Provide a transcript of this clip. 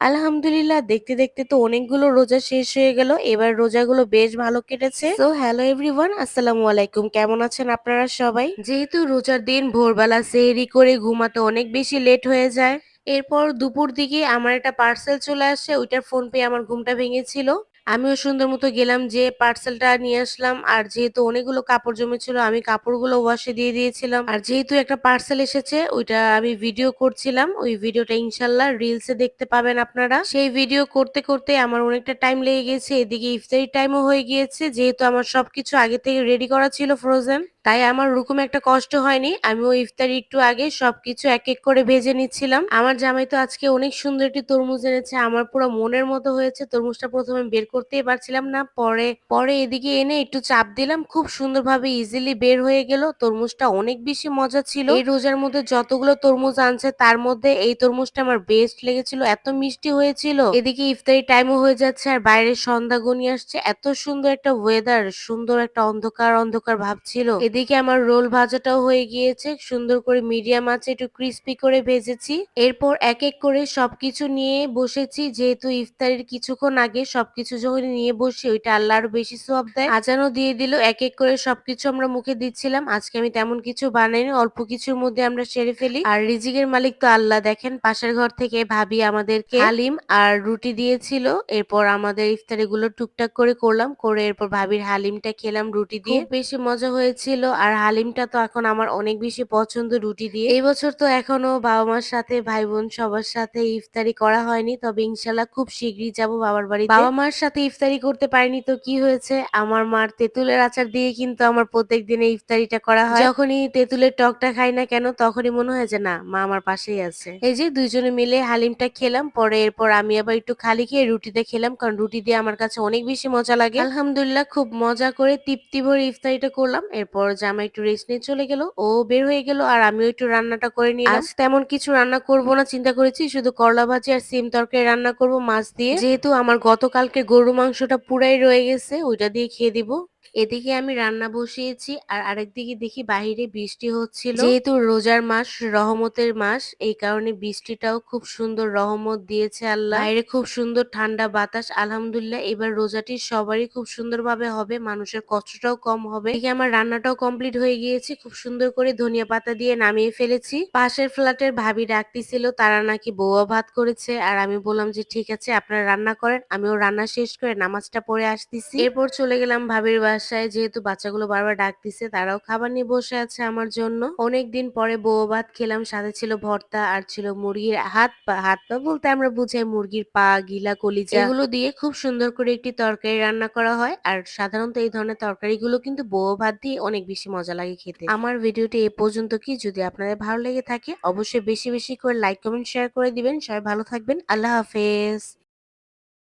আলহামদুলিল্লাহ, দেখতে দেখতে তো অনেকগুলো রোজা শেষ হয়ে গেল। এবার রোজাগুলো বেশ ভালো কেটেছে। তো হ্যালো এভরিওয়ান আসসালামু আলাইকুম। কেমন আছেন আপনারা সবাই? যেহেতু রোজার দিন ভোরবেলা সেহরি করে ঘুমাতে অনেক বেশি লেট হয়ে যায়, এরপর দুপুর দিকে আমার একটা পার্সেল চলে আসে, ওইটার ফোন পেয়ে আমার ঘুমটা ভেঙেছিল। আমিও সুন্দর মতো গেলাম যে পার্সেলটা নিয়ে আসলাম। আর যেহেতু অনেকগুলো কাপড় জমেছিল, আমি কাপড়গুলো ওয়াশে দিয়ে দিয়েছিলাম। আর যেহেতু একটা পার্সেল এসেছে, ওইটা আমি ভিডিও করছিলাম। ওই ভিডিওটা ইনশাল্লাহ রিলসে দেখতে পাবেন আপনারা। সেই ভিডিও করতে করতে আমার অনেকটা টাইম লেগে গেছে। এদিকে ইফতারি টাইমও হয়ে গিয়েছে। যেহেতু আমার সবকিছু আগে থেকে রেডি করা ছিল ফ্রোজেন তাই আমার ওরকম একটা কষ্ট হয়নি। আমি ওই ইফতারি একটু আগে সবকিছু এক এক করে ভেজে নিচ্ছিলাম। আমার জামাই তো আজকে অনেক সুন্দর একটি তরমুজ এনেছে। আমার পুরো মনের মতো হয়েছে। তরমুজটা প্রথমে বের করতেই পারছিলাম না। পরে পরে এদিকে এনে একটু চাপ দিলাম। খুব সুন্দরভাবে ইজিলি বের হয়ে গেল। তরমুজটা অনেক বেশি মজা ছিল। এই রোজার মধ্যে যতগুলো তরমুজ আনছে, তার মধ্যে এই তরমুজটা আমার বেস্ট লেগেছিল। এত মিষ্টি হয়েছিল। এদিকে ইফতারি টাইমও হয়ে যাচ্ছে আর বাইরে সন্ধ্যা গনিয়ে আসছে। এত সুন্দর একটা ওয়েদার সুন্দর একটা অন্ধকার অন্ধকার ভাব ছিল। এদিকে আমার রোল ভাজাটাও হয়ে গিয়েছে। সুন্দর করে মিডিয়াম আছে, একটু ক্রিস্পি করে ভেজেছি। এরপর এক এক করে সবকিছু নিয়ে বসেছি। যেহেতু ইফতারের কিছুক্ষণ আগে সবকিছু যখন নিয়ে বসি, ওইটা আল্লাহ আরও বেশি সব দেয়। আজানও দিয়ে দিল, এক এক করে সবকিছু আমরা মুখে দিচ্ছিলাম। আজকে আমি তেমন কিছু বানাইনি, অল্প কিছুর মধ্যে আমরা সেরে ফেলি। আর রিজিকের মালিক তো আল্লাহ দেখেন, পাশের ঘর থেকে ভাবি আমাদেরকে হালিম আর রুটি দিয়েছিল। এরপর আমাদের ইফতারি গুলো টুকটাক করে করলাম, করে এরপর ভাবির হালিমটা খেলাম রুটি দিয়ে। বেশি মজা হয়েছিল আর হালিমটা তো এখন আমার অনেক বেশি পছন্দ রুটি দিয়ে। এই বছর তো এখনও বাবা মার সাথে ভাই বোন সবার সাথে ইফতারি করা হয়নি। তবে ইনশাল্লাহ খুব শীঘ্রই যাব বাবার বাড়িতে। বাবা মার সাথে ইফতারি করতে পারিনি তো কি হয়েছে? আমার মার তেঁতুলের আচার দিয়ে কিন্তু আমার প্রত্যেক দিনে ইফতারিটা করা হয়। যখনই তেঁতুলের টকটা খাই না কেন, তখনই মনে হয় যে, না, মা আমার পাশেই আছে। এই যে দুইজনে মিলে হালিমটা খেলাম, পরে এরপর আমি আবার একটু খালি খেয়ে রুটিতে খেলাম, কারণ রুটি দিয়ে আমার কাছে অনেক বেশি মজা লাগে। আলহামদুলিল্লাহ, খুব মজা করে তৃপ্তি ভরে ইফতারিটা করলাম। এরপর জামা একটু রেস্ট নিয়ে চলে গেল ও বের হয়ে গেল আর আমিও একটু রান্নাটা করে নিয়ে আজ তেমন কিছু রান্না করব না চিন্তা করেছি শুধু করলা ভাজি আর সিম তরকারি রান্না করব মাছ দিয়ে। যেহেতু আমার গতকালকে গরু মাংসটা পুরাই রয়ে গেছে ওইটা দিয়ে খেয়ে দিব। এদিকে আমি রান্না বসিয়েছি আর আরেকদিকে দেখি বাহিরে বৃষ্টি হচ্ছিল। যেহেতু রোজার মাস রহমতের মাস এই কারণে বৃষ্টিটাও খুব সুন্দর রহমত দিয়েছে আল্লাহ। বাইরে খুব সুন্দর ঠান্ডা বাতাস আলহামদুলিল্লাহ। এবার রোজাটি সবারই খুব সুন্দরভাবে হবে মানুষের কষ্টটাও কম হবে। এদিকে আমার রান্নাটাও কমপ্লিট হয়ে গিয়েছে খুব সুন্দর করে ধনিয়া পাতা দিয়ে নামিয়ে ফেলেছি। পাশের ফ্ল্যাটের ভাবি ডাকতেছিল তারা নাকি বৌয়া ভাত করেছে। আর আমি বললাম যে ঠিক আছে আপনারা রান্না করেন আমিও রান্না শেষ করে নামাজটা পড়ে আসতেছি। এরপর চলে গেলাম ভাবির বাসায় যেহেতু বাচ্চাগুলো বারবার ডাকতেছে তারাও খাবার নিয়ে বসে আছে আমার জন্য। অনেক দিন পরে বৌয়া ভাত খেলাম, সাথে ছিল ভর্তা আর ছিল মুরগির হাত পা হাত পা বলতে আমরা বুঝাই মুরগির পা, গিলা, কলিজা। এগুলো দিয়ে খুব সুন্দর করে একটি তরকারি রান্না করা হয়। আর সাধারণত এই ধরনের তরকারিগুলো কিন্তু বউ ভাত দিয়ে অনেক বেশি মজা লাগে খেতে। আমার ভিডিওটি এ পর্যন্ত কি? যদি আপনাদের ভালো লেগে থাকে, অবশ্যই বেশি বেশি করে লাইক কমেন্ট শেয়ার করে দিবেন। সবাই ভালো থাকবেন। আল্লাহ হাফেজ।